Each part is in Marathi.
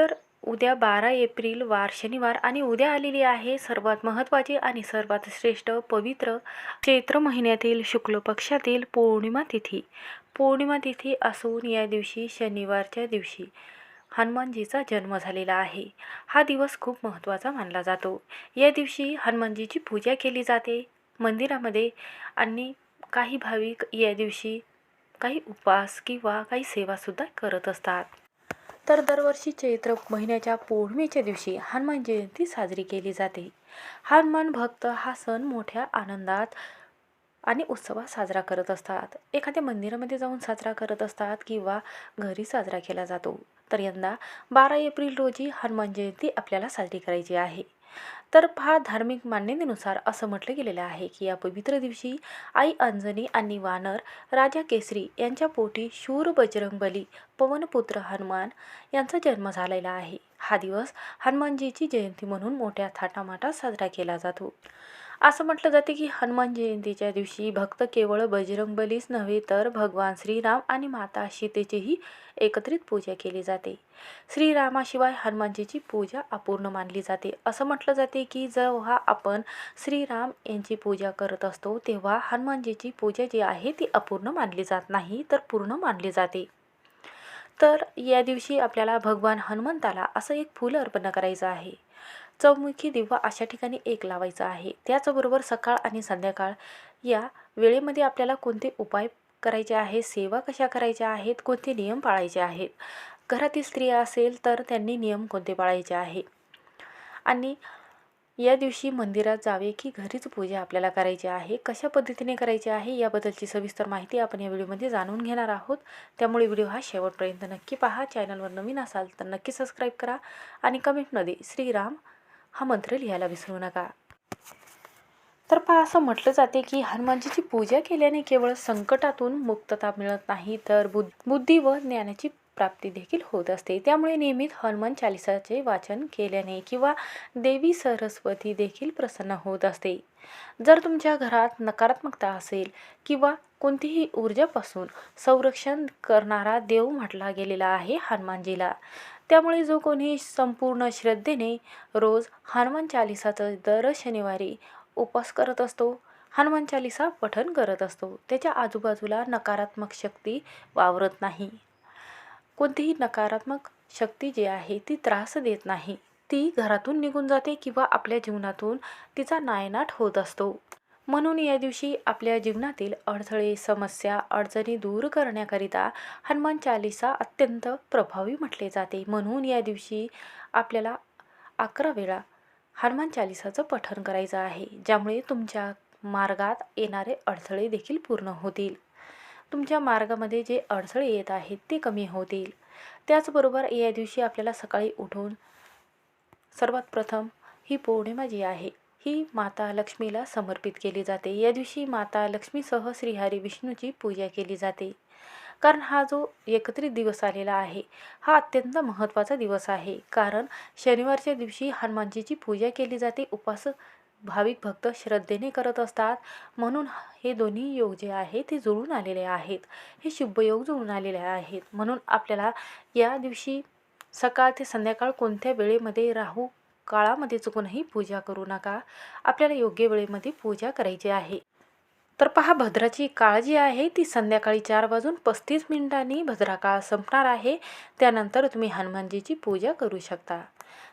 तर उद्या बारा एप्रिल वार शनिवार आणि उद्या आलेली आहे सर्वात महत्त्वाची आणि सर्वात श्रेष्ठ पवित्र चैत्र महिन्यातील शुक्ल पक्षातील पौर्णिमा तिथी. पौर्णिमा तिथी असून या दिवशी शनिवारच्या दिवशी हनुमानजीचा जन्म झालेला आहे. हा दिवस खूप महत्त्वाचा मानला जातो. या दिवशी हनुमानजीची पूजा केली जाते. मंदिरामध्ये आणि काही भाविक या दिवशी काही उपवास किंवा काही सेवासुद्धा करत असतात. तर दरवर्षी चैत्र महिन्याच्या पौर्णिमेच्या दिवशी हनुमान जयंती साजरी केली जाते. हनुमान भक्त हा सण मोठ्या आनंदात आणि उत्सवात साजरा करत असतात. एखाद्या मंदिरामध्ये जाऊन साजरा करत असतात किंवा घरी साजरा केला जातो. तर यंदा बारा एप्रिल रोजी हनुमान जयंती आपल्याला साजरी करायची आहे. तर पहा धार्मिक मान्यतेनुसार असं म्हटलं गेलेलं आहे की या पवित्र दिवशी आई अंजनी आणि वानर राजा केसरी यांच्या पोटी शूर बजरंगबली पवनपुत्र हनुमान यांचा जन्म झालेला आहे. हा दिवस हनुमानजीची जयंती म्हणून मोठ्या थाटामाटात साजरा केला जातो. असं म्हटलं जाते की हनुमान जयंतीच्या दिवशी भक्त केवळ बजरंगबलीच नव्हे तर भगवान श्रीराम आणि माता सीतेचीही एकत्रित पूजा केली जाते. श्रीरामाशिवाय हनुमानजीची पूजा अपूर्ण मानली जाते. असं म्हटलं जाते की जेव्हा आपण श्रीराम यांची पूजा करत असतो तेव्हा हनुमानजीची पूजा जी आहे ती अपूर्ण मानली जात नाही तर पूर्ण मानली जाते. तर या दिवशी आपल्याला भगवान हनुमंताला असं एक फूल अर्पण करायचं आहे. चौमुखी दिवा अशा ठिकाणी एक लावायचा आहे. त्याचबरोबर सकाळ आणि संध्याकाळ या वेळेमध्ये आपल्याला कोणते उपाय करायचे आहेत? सेवा कशा करायच्या आहेत? कोणते नियम पाळायचे आहेत? घरातील स्त्रिया असेल तर त्यांनी नियम कोणते पाळायचे आहे आणि या दिवशी मंदिरात जावे की घरीच पूजा आपल्याला करायची आहे? कशा पद्धतीने करायची आहे? याबद्दलची सविस्तर माहिती आपण या व्हिडिओमध्ये जाणून घेणार आहोत. त्यामुळे व्हिडिओ हा शेवटपर्यंत नक्की पहा. चॅनलवर नवीन असाल तर नक्की सबस्क्राईब करा आणि कमेंटमध्ये श्रीराम हा मंत्र लिहायला विसरू नका. तर पहा असं म्हटलं जाते की हनुमानजीची पूजा केल्याने केवळ संकटातून मुक्तता मिळत नाही तर बुद्ध बुद्धी व ज्ञानाची प्राप्ती देखील होत असते. त्यामुळे नियमित हनुमान चालिसाचे वाचन केल्याने किंवा देवी सरस्वती देखील प्रसन्न होत असते. जर तुमच्या घरात नकारात्मकता असेल किंवा कोणतीही ऊर्जापासून संरक्षण करणारा देव म्हटला गेलेला आहे हनुमानजीला त्यामुळे जो कोणी संपूर्ण श्रद्धेने रोज हनुमान चालिसाचं दर शनिवारी उपवास करत असतो हनुमान चालिसा पठन करत असतो त्याच्या आजूबाजूला नकारात्मक शक्ती वावरत नाही. कोणतीही नकारात्मक शक्ती जी आहे ती त्रास देत नाही. ती घरातून निघून जाते किंवा आपल्या जीवनातून तिचा नायनाट होत असतो. म्हणून या दिवशी आपल्या जीवनातील अडथळे समस्या अडचणी दूर करण्याकरिता हनुमान चालिसा अत्यंत प्रभावी म्हटले जाते. म्हणून या दिवशी आपल्याला अकरा वेळा हनुमान चालिसाचं पठण करायचं आहे ज्यामुळे तुमच्या मार्गात येणारे अडथळे देखील पूर्ण होतील. तुमच्या मार्गामध्ये जे अडथळे येत आहेत ते कमी होतील. त्याचबरोबर या दिवशी आपल्याला सकाळी उठून सर्वात प्रथम ही पौर्णिमा जी आहे ही माता लक्ष्मीला समर्पित केली जाते. या दिवशी माता लक्ष्मीसह श्रीहरी विष्णूची पूजा केली जाते. कारण हा जो एकत्रित दिवस आलेला आहे हा अत्यंत महत्त्वाचा दिवस आहे. कारण शनिवारच्या दिवशी हनुमानजीची पूजा केली जाते. उपास भाविक भक्त श्रद्धेने करत असतात. म्हणून हे दोन्ही योग जे आहे ते जुळून आलेले आहेत. हे शुभयोग जुळून आलेले आहेत. म्हणून आपल्याला या दिवशी सकाळ ते संध्याकाळ कोणत्या वेळेमध्ये राहू काळामध्ये चुकूनही पूजा करू नका. आपल्याला योग्य वेळेमध्ये पूजा करायची आहे. तर पहा भद्राची काळ जी आहे ती संध्याकाळी चार वाजून पस्तीस मिनिटांनी भद्रा काळ संपणार आहे. त्यानंतर तुम्ही हनुमानजीची पूजा करू शकता.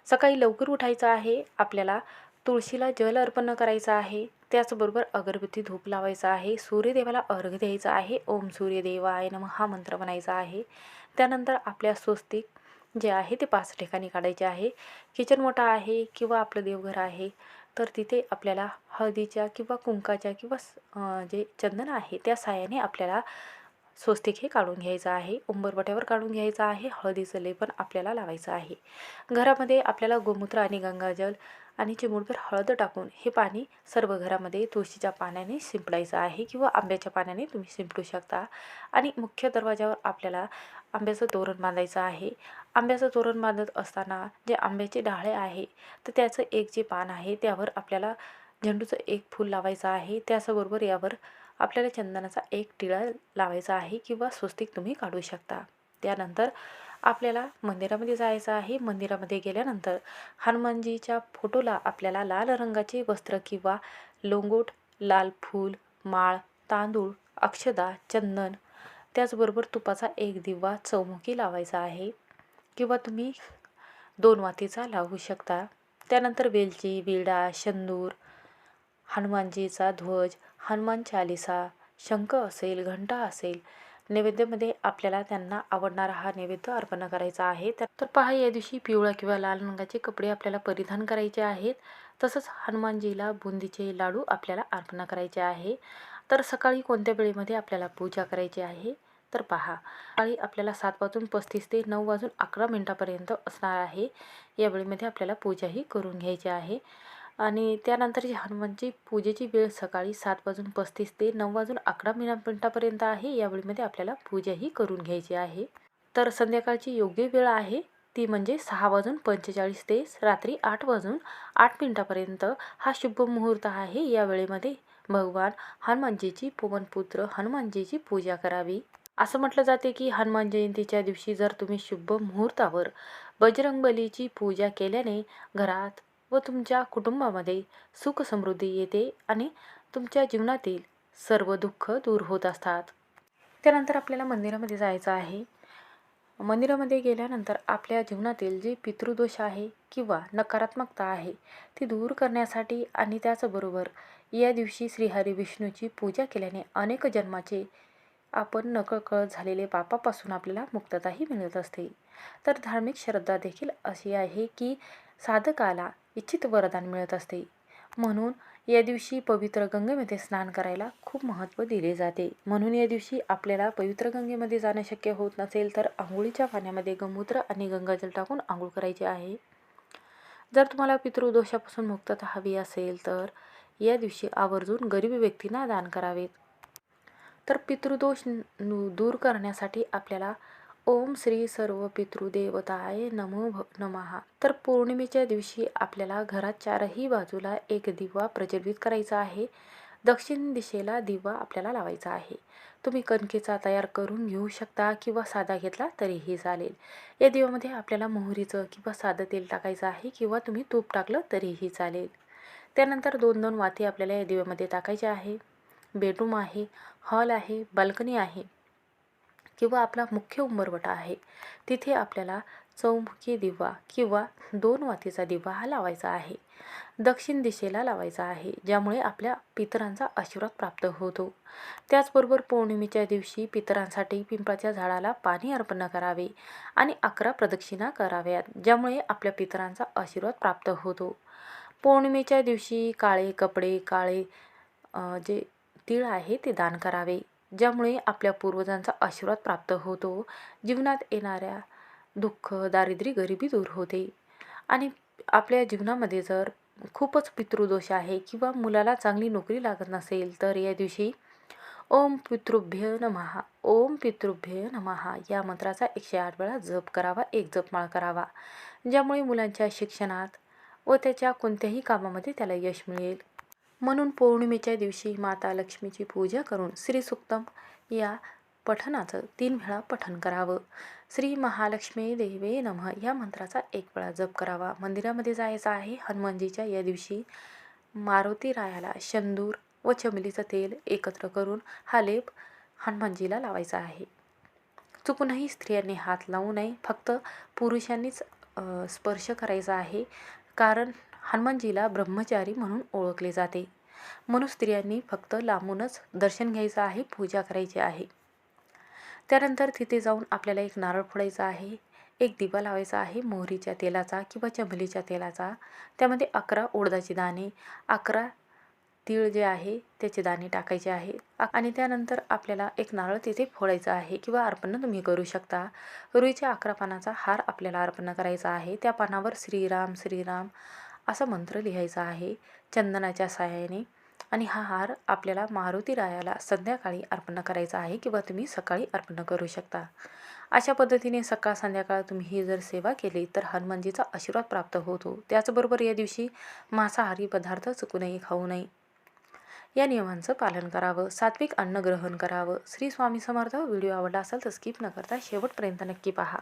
सकाळी लवकर उठायचं आहे. आपल्याला तुळशीला जल अर्पण करायचं आहे. त्याचबरोबर अगरबत्ती धूप लावायचा आहे. सूर्यदेवाला अर्घ द्यायचा आहे. ओम सूर्यदेवाय नम हा मंत्र म्हणायचा आहे. त्यानंतर आपल्या स्वस्तिक जे आहे ते पाच ठिकाणी काढायचे आहे. किचन मोठा आहे किंवा आपलं देवघर आहे तर तिथे आपल्याला हळदीच्या किंवा कुंकाच्या किंवा जे चंदन आहे त्या साह्याने आपल्याला स्वस्तिक हे काढून घ्यायचं आहे. उंबरवट्यावर काढून घ्यायचं आहे हळदीचं लेपन आपल्याला लावायचं आहे. घरामध्ये आपल्याला गोमूत्र आणि गंगाजल आणि चिमूटभर हळद टाकून हे पाणी सर्व घरामध्ये तुळशीच्या पाण्याने शिंपडायचं आहे किंवा आंब्याच्या पाण्याने तुम्ही शिंपडू शकता. आणि मुख्य दरवाजावर आपल्याला आंब्याचं तोरण बांधायचं आहे. आंब्याचं तोरण बांधत असताना जे आंब्याचे डाळे आहे तर त्याचं एक जे पान आहे त्यावर आपल्याला झेंडूचं एक फूल लावायचं आहे. त्याचबरोबर यावर आपल्याला चंदनाचा एक टिळा लावायचा आहे किंवा स्वस्तिक तुम्ही काढू शकता. त्यानंतर आपल्याला मंदिरामध्ये जायचं आहे. मंदिरामध्ये गेल्यानंतर हनुमानजीच्या फोटोला आपल्याला लाल रंगाचे वस्त्र किंवा लोंगोट लाल फूल माळ तांदूळ अक्षदा चंदन त्याचबरोबर तुपाचा एक दिवा चौमुखी लावायचा आहे किंवा तुम्ही दोन वातीचा लावू शकता. त्यानंतर वेलची विडा शंदूर हनुमानजीचा ध्वज हनुमान चालिसा शंख असेल घंटा असेल नैवेद्यामध्ये आपल्याला त्यांना आवडणारा हा नैवेद्य अर्पण करायचा आहे. तर तर पहा या दिवशी पिवळा किंवा लाल रंगाचे कपडे आपल्याला परिधान करायचे आहेत. तसंच हनुमानजीला बुंदीचे लाडू आपल्याला अर्पण करायचे आहे. तर सकाळी कोणत्या वेळेमध्ये आपल्याला पूजा करायची आहे? तर पहा सकाळी आपल्याला सात वाजून पस्तीस ते नऊ वाजून अकरा मिनटापर्यंत असणार आहे. या वेळेमध्ये आपल्याला पूजाही करून घ्यायची आहे. आणि त्यानंतर जी हनुमानची पूजेची वेळ सकाळी सात वाजून पस्तीस ते नऊ वाजून अकरा मिना मिनटापर्यंत आहे या वेळेमध्ये आपल्याला पूजाही करून घ्यायची आहे. तर संध्याकाळची योग्य वेळ आहे ती म्हणजे सहा वाजून पंचेचाळीस ते रात्री आठ वाजून आठ मिनटापर्यंत हा शुभ मुहूर्त आहे. या वेळेमध्ये भगवान हनुमानजीची पवनपुत्र हनुमानजीची पूजा करावी. असं म्हटलं जाते की हनुमान जयंतीच्या दिवशी जर तुम्ही शुभ मुहूर्तावर बजरंगबलीची पूजा केल्याने घरात व तुमच्या कुटुंबामध्ये सुख समृद्धी येते आणि तुमच्या जीवनातील सर्व दुःख दूर होत असतात. त्यानंतर आपल्याला मंदिरामध्ये जायचं आहे. मंदिरामध्ये गेल्यानंतर आपल्या जीवनातील जे पितृदोष आहे किंवा नकारात्मकता आहे ती दूर करण्यासाठी आणि त्याचबरोबर या दिवशी श्रीहरी विष्णूची पूजा केल्याने अनेक जन्माचे आपण नकळकळत झालेले पापापासून आपल्याला मुक्तताही मिळत असते. तर धार्मिक श्रद्धा देखील अशी आहे की साधकाला इच्छित वरदान मिळत असते. म्हणून या दिवशी पवित्र गंगेमध्ये स्नान करायला खूप महत्त्व दिले जाते. म्हणून या दिवशी आपल्याला पवित्र गंगेमध्ये जाणं शक्य होत नसेल तर आंघोळीच्या पाण्यामध्ये गमूत्र आणि गंगाजल टाकून आंघोळ करायची आहे. जर तुम्हाला पितृदोषापासून मुक्तता हवी असेल तर या दिवशी आवर्जून गरीब व्यक्तींना दान करावेत. तर पितृदोष दूर करण्यासाठी आपल्याला ओम श्री सर्व पितृदेवताय नमो भ नमहा तर पौर्णिमेच्या दिवशी आपल्याला घरात चारही बाजूला एक दिवा प्रज्वलित करायचा आहे. दक्षिण दिशेला दिवा आपल्याला लावायचा आहे. तुम्ही कणकेचा तयार करून घेऊ शकता किंवा साधा घेतला तरीही चालेल. या दिव्यामध्ये आपल्याला मोहरीचं किंवा साधं तेल टाकायचं आहे किंवा तुम्ही तूप टाकलं तरीही चालेल. त्यानंतर दोन दोन वाती आपल्याला या दिव्यामध्ये टाकायचे आहे. बेडरूम आहे हॉल आहे बाल्कनी आहे. किंवा आपला मुख्य उंबरवटा आहे. तिथे आपल्याला चौमुखी दिवा किंवा दोन वातीचा दिवा हा लावायचा आहे. दक्षिण दिशेला लावायचा आहे ज्यामुळे आपल्या पितरांचा आशीर्वाद प्राप्त होतो. त्याचबरोबर पौर्णिमेच्या दिवशी पितरांसाठी पिंपळाच्या झाडाला पाणी अर्पण करावे आणि अकरा प्रदक्षिणा कराव्यात ज्यामुळे आपल्या पितरांचा आशीर्वाद प्राप्त होतो. पौर्णिमेच्या दिवशी काळे कपडे काळे जे तीळ आहे ते दान करावे. ज्यामुळे आपल्या पूर्वजांचा आशीर्वाद प्राप्त होतो. जीवनात येणाऱ्या दुःख दारिद्र्य गरिबी दूर होते. आणि आपल्या जीवनामध्ये जर खूपच पितृदोष आहे किंवा मुलाला चांगली नोकरी लागत नसेल तर या दिवशी ओम पितृभ्य नमहा ओम पितृभ्य नमहा या मंत्राचा एकशे आठ वेळा जप करावा एक जपमाळ करावा. ज्यामुळे मुलांच्या शिक्षणात व त्याच्या कोणत्याही कामामध्ये त्याला यश मिळेल. म्हणून पौर्णिमेच्या दिवशी माता लक्ष्मीची पूजा करून श्रीसुक्तम या पठणाचं तीन वेळा पठण करावं. श्री महालक्ष्मी देवे नमः या मंत्राचा एक वेळा जप करावा. मंदिरामध्ये जायचं आहे. हनुमानजीच्या या दिवशी मारुती रायाला शंदूर व चमलीचं तेल एकत्र करून हा लेप हनुमानजीला लावायचा आहे. चुकूनही स्त्रियांनी हात लावू नये. फक्त पुरुषांनीच स्पर्श करायचा आहे. कारण हनुमानजीला ब्रह्मचारी म्हणून ओळखले जाते. म्हणून स्त्रियांनी फक्त लांबूनच दर्शन घ्यायचं आहे पूजा करायची आहे. त्यानंतर तिथे जाऊन आपल्याला एक नारळ फोडायचा आहे एक दिवा लावायचा आहे मोहरीच्या तेलाचा किंवा चंबलीच्या तेलाचा. त्यामध्ये अकरा उडदाचे दाणे अकरा तीळ जे आहे त्याचे दाणे टाकायचे आहे. आणि त्यानंतर आपल्याला एक नारळ तिथे फोडायचा आहे किंवा अर्पण तुम्ही करू शकता. रुईच्या अकरा पानाचा हार आपल्याला अर्पण करायचा आहे. त्या पानावर श्रीराम श्रीराम असा मंत्र लिहायचा आहे चंदनाच्या सहाय्याने आणि हा हार आपल्याला मारुती रायाला संध्याकाळी अर्पण करायचा आहे किंवा तुम्ही सकाळी अर्पण करू शकता. अशा पद्धतीने सकाळ संध्याकाळ तुम्ही ही जर सेवा केली तर हनुमानजीचा आशीर्वाद प्राप्त होतो. त्याचबरोबर या दिवशी मांसाहारी पदार्थ चुकूनही खाऊ नये. या नियमांचं पालन करावं. सात्विक अन्न ग्रहण करावं. श्री स्वामी समर्थ. व्हिडिओ आवडला असेल तर स्किप न करता शेवटपर्यंत नक्की पहा.